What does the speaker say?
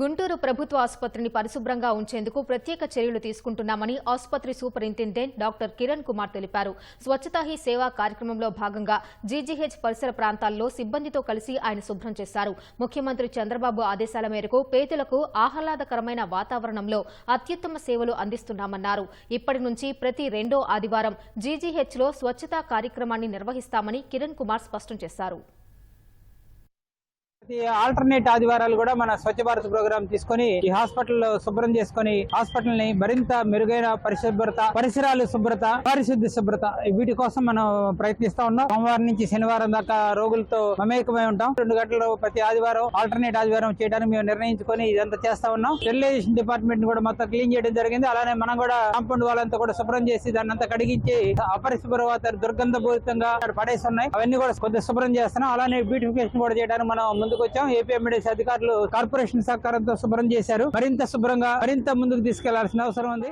గుంటూరు ప్రభుత్వ ఆసుపత్రిని పరిశుభ్రంగా ఉంచేందుకు ప్రత్యేక చర్యలు తీసుకుంటున్నామని ఆసుపత్రి సూపరింటెండెంట్ డాక్టర్ కిరణ్ కుమార్ తెలిపారు. స్వచ్ఛతా హీ సేవా కార్యక్రమంలో భాగంగా జీజీహెచ్ పరిసర ప్రాంతాల్లో సిబ్బందితో కలిసి ఆయన శుభ్రం చేశారు. ముఖ్యమంత్రి చంద్రబాబు ఆదేశాల మేరకు పేదలకు ఆహ్లాదకరమైన వాతావరణంలో అత్యుత్తమ సేవలు అందిస్తున్నామన్నారు. ఇప్పటి నుంచి ప్రతి రెండో ఆదివారం జీజీహెచ్లో స్వచ్ఛతా కార్యక్రమాన్ని నిర్వహిస్తామని కిరణ్ కుమార్ స్పష్టం చేశారు. ఆల్టర్నేట్ ఆదివారాలు కూడా మన స్వచ్ఛ భారత్ ప్రోగ్రామ్ తీసుకొని ఈ హాస్పిటల్ శుభ్రం చేసుకొని హాస్పిటల్ని మరింత మెరుగైన పరిశుభ్రత పరిసరాలు శుభ్రత పారిశుద్ధ్య శుభ్రత వీటి కోసం మనం ప్రయత్నిస్తా ఉన్నాం. సోమవారం నుంచి శనివారం దాకా రోగులతో మమేకమై ఉంటాం. రెండు గంటలు ప్రతి ఆదివారం ఆల్టర్నేట్ ఆదివారం చేయడానికి మేము నిర్ణయించుకొని ఇదంతా చేస్తా ఉన్నాం. స్టెరిలైజేషన్ డిపార్ట్మెంట్ కూడా మొత్తం క్లీన్ చేయడం జరిగింది. అలానే మనం కూడా కాంపౌండ్ వాళ్ళంతా కూడా శుభ్రం చేసి దాన్ని అంతా కడిగించి అపరిశుభ్రత వాతావరణం దుర్గంధపూరితంగా పడేసి ఉన్నాయి. అవన్నీ కూడా కొద్దిగా శుభ్రం చేస్తున్నాం. అలానే బ్యూటిఫికేషన్ కూడా చేయడానికి మనం ముందు ముందుకు వచ్చాం. ఏపీ ఎమ్మెడిసి అధికారులు కార్పొరేషన్ సహకారంతో శుభ్రం చేశారు. మరింత శుభ్రంగా మరింత ముందుకు తీసుకెళ్ళాల్సిన అవసరం ఉంది.